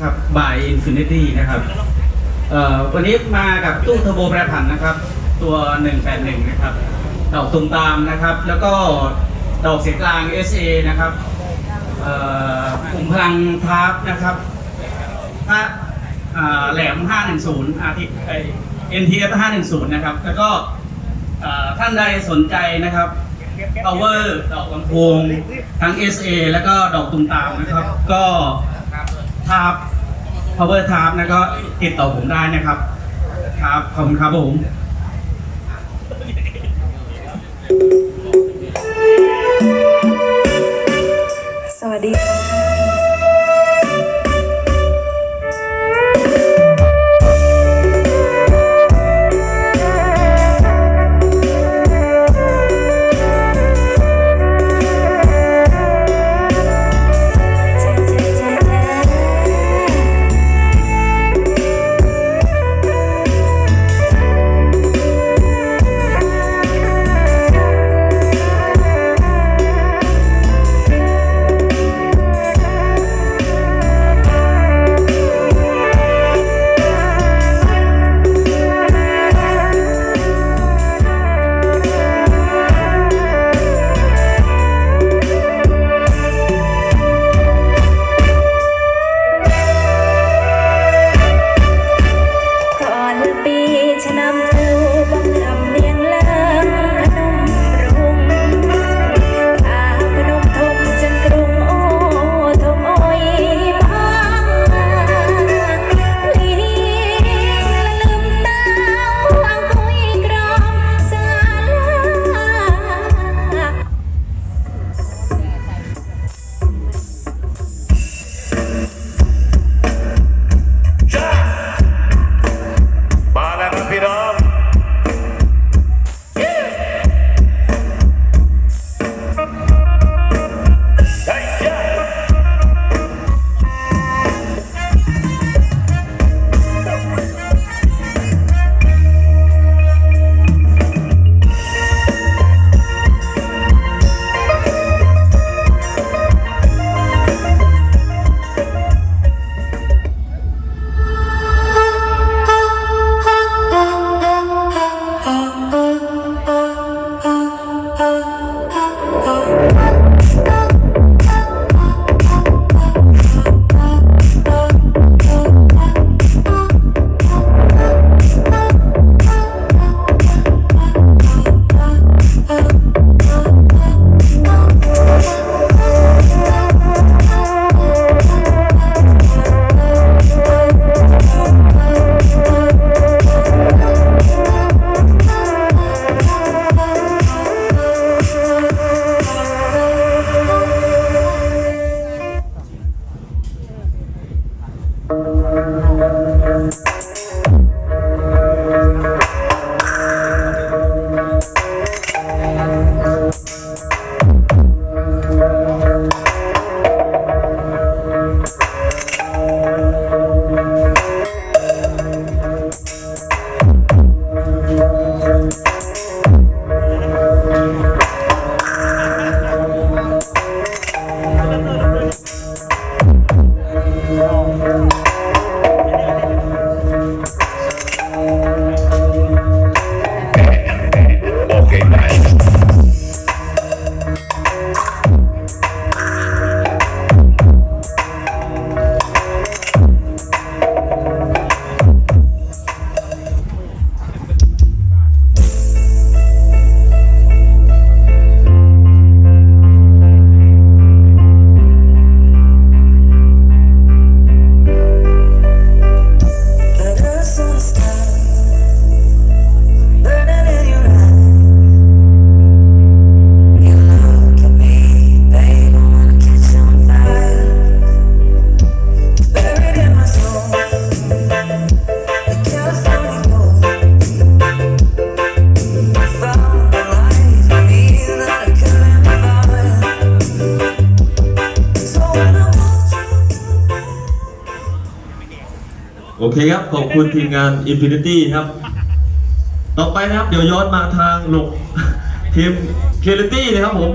นะครับบ่ายอินฟินิตี้นะครับวันนี้มากับตู้เทอร์โบแปรผันนะครับ ตัว 181 นะครับ ดอกตุมตามนะครับ แล้วก็ดอกเสียงกลาง SA นะครับกลุ่มพลังทาร์ปนะครับถ้าแหลม 510 อาทิตย์ไอ NTF 510 นะครับ แล้วก็ท่านใดสนใจนะครับ power ดอกลำโพงทั้ง SA แล้วก็ดอกตุมตามนะครับ ก็ ทาร์ป power ทาร์ปนะก็ติดต่อผมได้นะครับ ครับขอบคุณครับผมสวัสดี โอ โอเคครับ ขอบคุณทีมงาน Infinity ครับ ต่อไปนะครับ เดี๋ยวย้อนมาทางหลกทีม Clarity นะครับผม